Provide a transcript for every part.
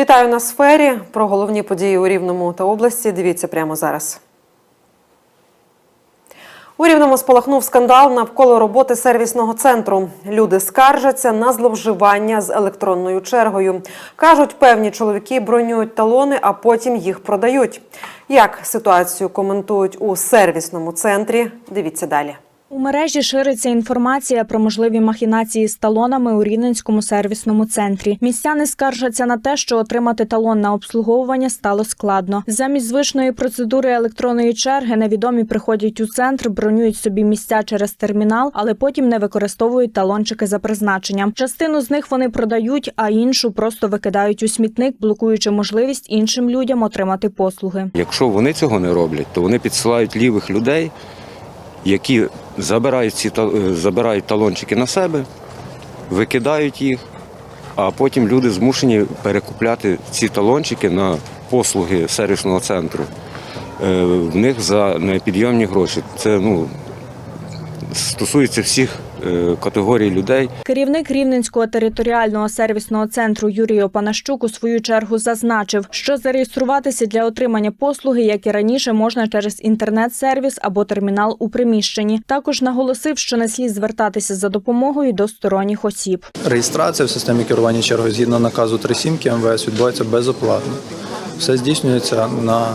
Вітаю на сфері. Про головні події у Рівному та області. Дивіться прямо зараз. У Рівному спалахнув скандал навколо роботи сервісного центру. Люди скаржаться на зловживання з електронною чергою. Кажуть, певні чоловіки бронюють талони, а потім їх продають. Як ситуацію коментують у сервісному центрі? Дивіться далі. У мережі шириться інформація про можливі махінації з талонами у Рівненському сервісному центрі. Містяни скаржаться на те, що отримати талон на обслуговування стало складно. Замість звичної процедури електронної черги невідомі приходять у центр, бронюють собі місця через термінал, але потім не використовують талончики за призначенням. Частину з них вони продають, а іншу просто викидають у смітник, блокуючи можливість іншим людям отримати послуги. Якщо вони цього не роблять, то вони підсилають лівих людей, які забирають ці е, забирають талончики на себе, викидають їх, а потім люди змушені перекупляти ці талончики на послуги сервісного центру. Е, В них за непідйомні гроші. Це ну, стосується всіх категорій людей. Керівник Рівненського територіального сервісного центру Юрій Опанащук у свою чергу зазначив, що зареєструватися для отримання послуги, як і раніше, можна через інтернет-сервіс або термінал у приміщенні. Також наголосив, що не слід звертатися за допомогою до сторонніх осіб. Реєстрація в системі керування чергою згідно наказу 37 МВС відбувається безоплатно. Все здійснюється на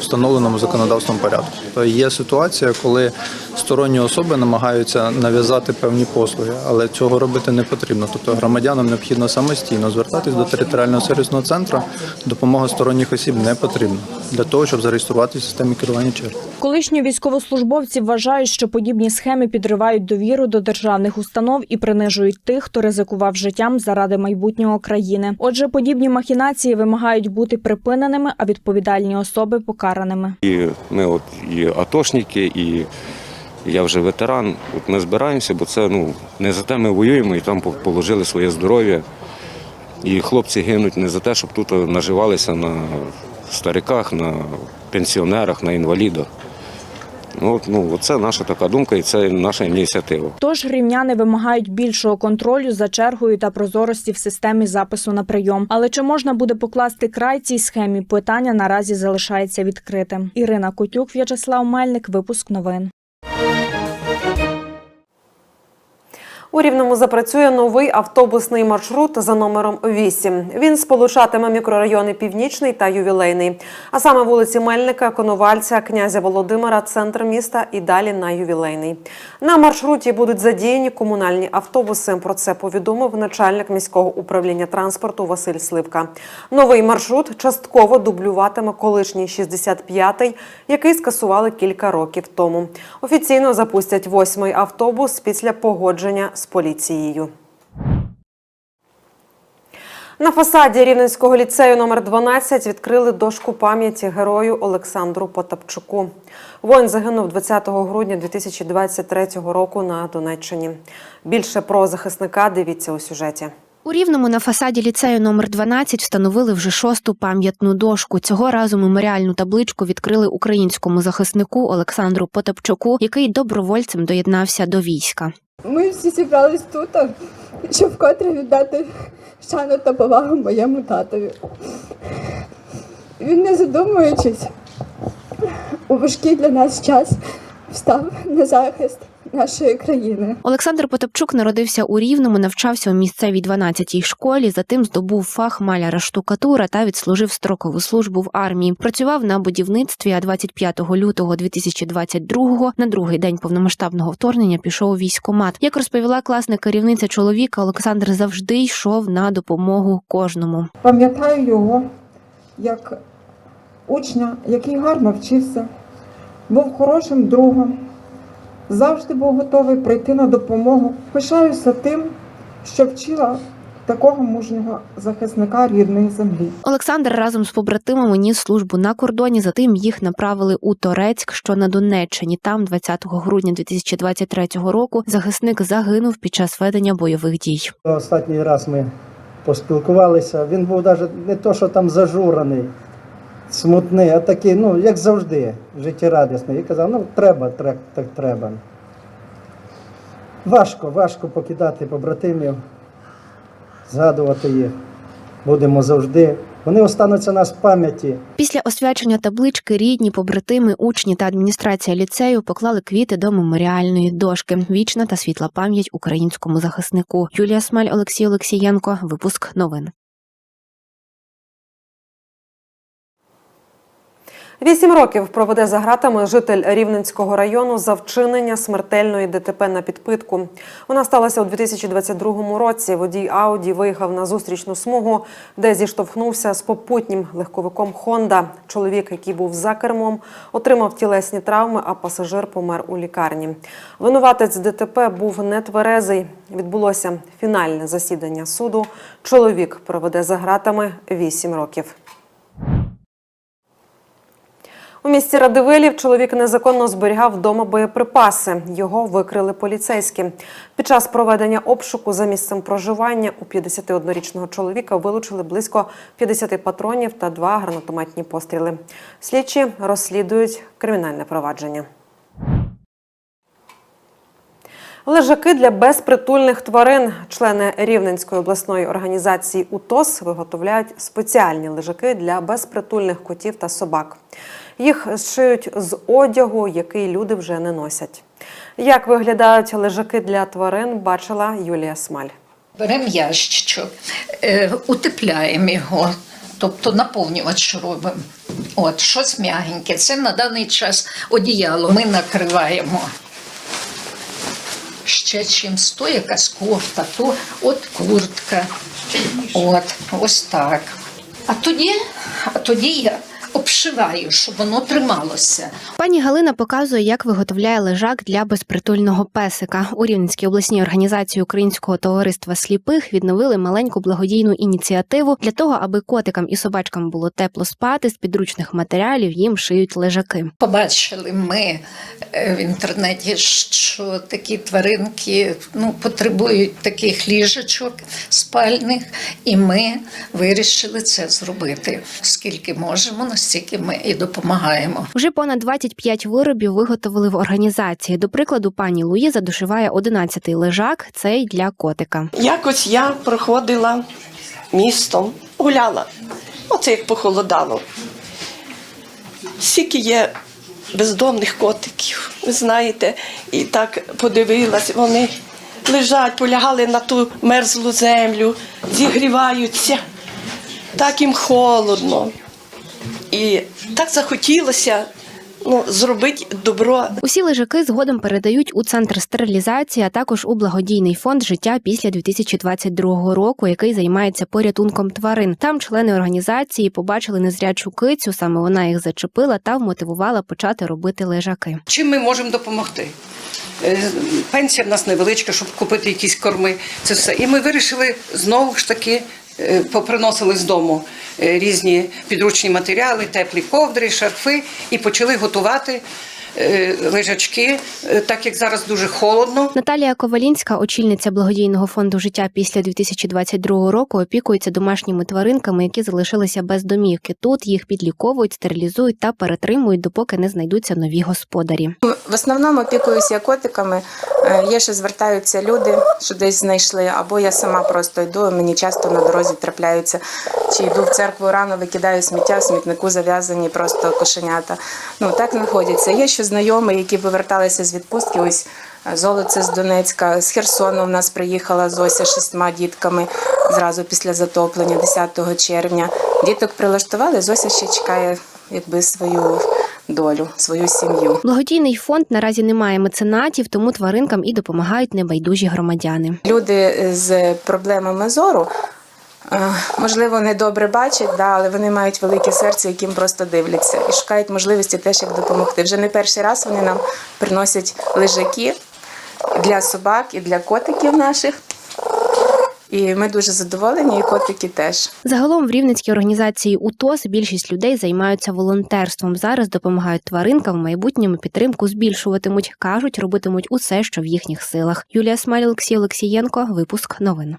встановленому законодавством порядку. Є ситуація, коли сторонні особи намагаються нав'язати певні послуги, але цього робити не потрібно. Тобто громадянам необхідно самостійно звертатись до територіального сервісного центру. Допомога сторонніх осіб не потрібна для того, щоб зареєструватися в системі керування чергою. Колишні військовослужбовці вважають, що подібні схеми підривають довіру до державних установ і принижують тих, хто ризикував життям заради майбутнього країни. Отже, подібні махінації вимагають бути припиненими, а відповідальні особи покараними. І ми от і атошники, і я вже ветеран. От ми збираємося, бо це ну не за те ми воюємо і там положили своє здоров'я. І хлопці гинуть не за те, щоб тут наживалися на стариках, на пенсіонерах, на інвалідах. Ну, от, ну, це наша така думка і це наша ініціатива. Тож рівняни вимагають більшого контролю за чергою та прозорості в системі запису на прийом. Але чи можна буде покласти край цій схемі? Питання наразі залишається відкритим. Ірина Котюк, В'ячеслав Мельник, випуск новин. У Рівному запрацює новий автобусний маршрут за номером 8. Він сполучатиме мікрорайони Північний та Ювілейний, а саме вулиці Мельника, Коновальця, князя Володимира, центр міста і далі на Ювілейний. На маршруті будуть задіяні комунальні автобуси. Про це повідомив начальник міського управління транспорту Василь Сливка. Новий маршрут частково дублюватиме колишній 65-й, який скасували кілька років тому. Офіційно запустять восьмий автобус після погодження з поліцією. На фасаді Рівненського ліцею номер 12 відкрили дошку пам'яті герою Олександру Потапчуку. Воїн загинув 20 грудня 2023 року на Донеччині. Більше про захисника дивіться у сюжеті. У Рівному на фасаді ліцею номер 12 встановили вже шосту пам'ятну дошку. Цього разу меморіальну табличку відкрили українському захиснику Олександру Потапчуку, який добровольцем доєднався до війська. Ми всі зібрались тут, щоб вкотре віддати шану та повагу моєму татові. Він, не задумуючись, у важкий для нас час встав на захист нашої країни. Олександр Потапчук народився у Рівному, навчався у місцевій 12-й школі. Затим здобув фах маляра штукатура та відслужив строкову службу в армії. Працював на будівництві. А 25 лютого 2022-го, на другий день повномасштабного вторгнення, пішов у військкомат. Як розповіла класна керівниця чоловіка, Олександр завжди йшов на допомогу кожному. Пам'ятаю його як учня, який гарно вчився, був хорошим другом, завжди був готовий прийти на допомогу. Пишаюся тим, що вчила такого мужнього захисника рідної землі. Олександр разом з побратимами ніс службу на кордоні. Затим їх направили у Торецьк, що на Донеччині. Там, 20 грудня 2023 року, захисник загинув під час ведення бойових дій. Останній раз ми поспілкувалися. Він був навіть не то, що там зажурений, смутний, а такий, ну, як завжди, життєрадісний. І казав, ну треба, так, так треба. Важко, важко покидати побратимів, згадувати їх. будемо завжди. Вони остануться нас в пам'яті. Після освячення таблички рідні, побратими, учні та адміністрація ліцею поклали квіти до меморіальної дошки. Вічна та світла пам'ять українському захиснику. Юлія Смаль, Олексій Олексієнко. Випуск новин. Вісім років проведе за ґратами житель Рівненського району за вчинення смертельної ДТП на підпитку. Вона сталася у 2022 році. Водій Ауді виїхав на зустрічну смугу, де зіштовхнувся з попутнім легковиком Хонда. Чоловік, який був за кермом, отримав тілесні травми, а пасажир помер у лікарні. Винуватець ДТП був нетверезий. Відбулося фінальне засідання суду. Чоловік проведе за ґратами вісім років. У місті Радивилів чоловік незаконно зберігав вдома боєприпаси. Його викрили поліцейські. Під час проведення обшуку за місцем проживання у 51-річного чоловіка вилучили близько 50 патронів та два гранатометні постріли. Слідчі розслідують кримінальне провадження. Лежаки для безпритульних тварин. Члени Рівненської обласної організації УТОС виготовляють спеціальні лежаки для безпритульних котів та собак. Їх зшиють з одягу, який люди вже не носять. Як виглядають лежаки для тварин, бачила Юлія Смаль. Беремо ящичок, е, утепляємо його, тобто наповнювач робимо. От, щось м'ягеньке. Це на даний час одіяло. Ми накриваємо ще чимсь, то якась кофта, то от куртка. От, ось так. А тоді, а тоді я обшиваю, щоб воно трималося. Пані Галина показує, як виготовляє лежак для безпритульного песика. У Рівненській обласній організації Українського товариства сліпих відновили маленьку благодійну ініціативу для того, аби котикам і собачкам було тепло спати. З підручних матеріалів їм шиють лежаки. Побачили ми е, в інтернеті, що такі тваринки ну, потребують таких ліжечок спальних, і ми вирішили це зробити. Скільки можемо, настільки ми і допомагаємо. Вже понад 25 виробів виготовили в організації. До прикладу, пані Луїза дошиває 11-й лежак. Цей для котика. Якось я проходила містом, гуляла. Оце як похолодало. Скільки є бездомних котиків, ви знаєте, і так подивилась, вони лежать, полягали на ту мерзлу землю, зігріваються, так їм холодно. І так захотілося ну, зробити добро Усі лежаки згодом передають у центр стерилізації, а також у благодійний фонд життя після 2022 року, який займається порятунком тварин. Там члени організації побачили незрячу кицю, саме вона їх зачепила та вмотивувала почати робити лежаки. Чим ми можемо допомогти? Е, Пенсія в нас невеличка, щоб купити якісь корми. Це все. І ми вирішили знову ж таки. Е, Поприносили з дому е, різні підручні матеріали, теплі ковдри, шарфи і почали готувати лежачки, е, так як зараз дуже холодно. Наталія Ковалінська, очільниця благодійного фонду життя після 2022 року, опікується домашніми тваринками, які залишилися без домівки. Тут їх підліковують, стерилізують та перетримують, допоки не знайдуться нові господарі. В основному опікуюся котиками. Е, Є, що звертаються люди, що десь знайшли, або я сама просто йду. Мені часто на дорозі трапляються. Чи йду в церкву рано, викидаю сміття, в смітнику зав'язані просто кошенята. Ну так знаходяться. Є ще знайомі, які поверталися з відпустки. Ось е, золоце з Донецька, з Херсону в нас приїхала Зося з шістьма дітками зразу після затоплення, 10 червня. Діток прилаштували. Зося ще чекає, якби свою долю, свою сім'ю. Благодійний фонд наразі не має меценатів, тому тваринкам і допомагають небайдужі громадяни. Люди з проблемами зору. Е, Можливо, не добре бачать, да, але вони мають велике серце, яким просто дивляться і шукають можливості теж як допомогти. Вже не перший раз вони нам приносять лежаки для собак і для котиків наших. І ми дуже задоволені, і котики теж. Загалом в рівненській організації УТОС більшість людей займаються волонтерством. Зараз допомагають тваринкам в майбутньому підтримку збільшуватимуть. кажуть, робитимуть усе, що в їхніх силах. Юлія Смаль, Олексій Олексієнко. Випуск новин.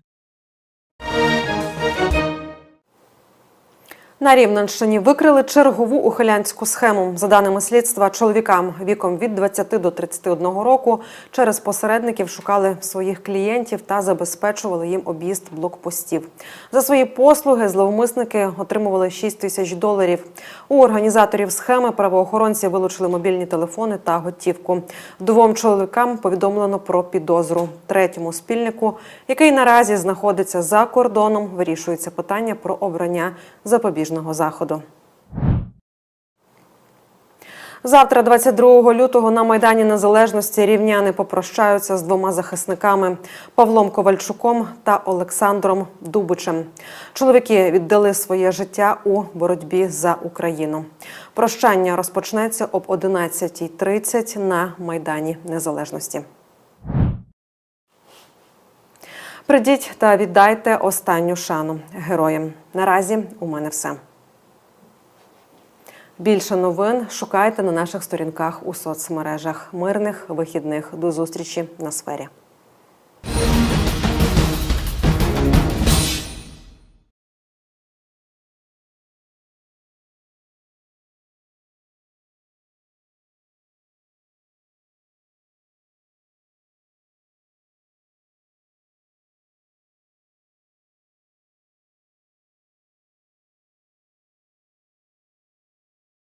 На Рівненщині викрили чергову ухилянську схему. За даними слідства, чоловікам віком від 20 до 31 року через посередників шукали своїх клієнтів та забезпечували їм об'їзд блокпостів. За свої послуги зловмисники отримували 6 тисяч доларів. У організаторів схеми правоохоронці вилучили мобільні телефони та готівку. Двом чоловікам повідомлено про підозру. Третьому спільнику, який наразі знаходиться за кордоном, вирішується питання про обрання запобіжного заходу. Завтра, 22 лютого, на Майдані Незалежності рівняни попрощаються з двома захисниками Павлом Ковальчуком та Олександром Дубичем. Чоловіки віддали своє життя у боротьбі за Україну. Прощання розпочнеться об 11.30 на Майдані Незалежності. Придіть та віддайте останню шану героям. Наразі у мене все. Більше новин шукайте на наших сторінках у соцмережах. Мирних вихідних до зустрічі на сфері.